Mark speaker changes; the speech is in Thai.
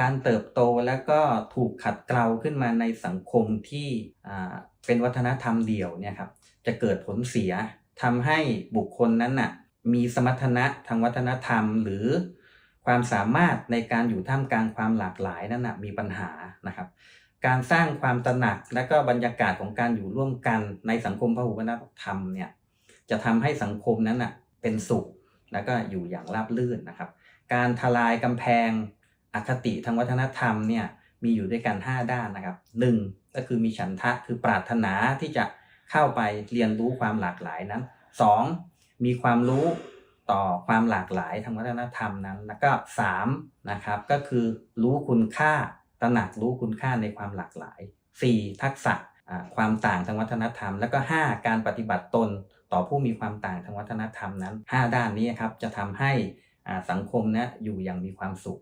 Speaker 1: การเติบโตแล้วก็ถูกขัดเกลาขึ้นมาในสังคมที่เป็นวัฒนธรรมเดี่ยวเนี่ยครับจะเกิดผลเสียทำให้บุคคลนั้นน่ะมีสมรรถนะทางวัฒนธรรมหรือความสามารถในการอยู่ท่ามกลางความหลากหลายนั้นน่ะมีปัญหานะครับ การสร้างความตระหนักและก็บรรยากาศของการอยู่ร่วมกันในสังคมพหุวัฒนธรรมเนี่ยจะทำให้สังคมนั้นน่ะเป็นสุข แล้วก็อยู่อย่างราบรื่นนะครับ การทลายกำแพง อคติทางวัฒนธรรมเนี่ยมีอยู่ด้วยกัน 5 ด้านนะครับ 1. ก็คือมีฉันทะคือปรารถนาที่จะเข้าไปเรียนรู้ความหลากหลายนั้น 2. มีความรู้ต่อความหลากหลายทางวัฒนธรรมนั้น แล้วก็3นะครับก็คือรู้คุณค่าตระหนักรู้คุณค่าในความหลากหลาย 4. ทักษะความต่างทางวัฒนธรรม แล้วก็ 5. การปฏิบัติตนต่อผู้มีความต่างทางวัฒนธรรมนั้น 5 ด้านนี้ครับจะทำให้สังคมนะอยู่อย่างมีความสุข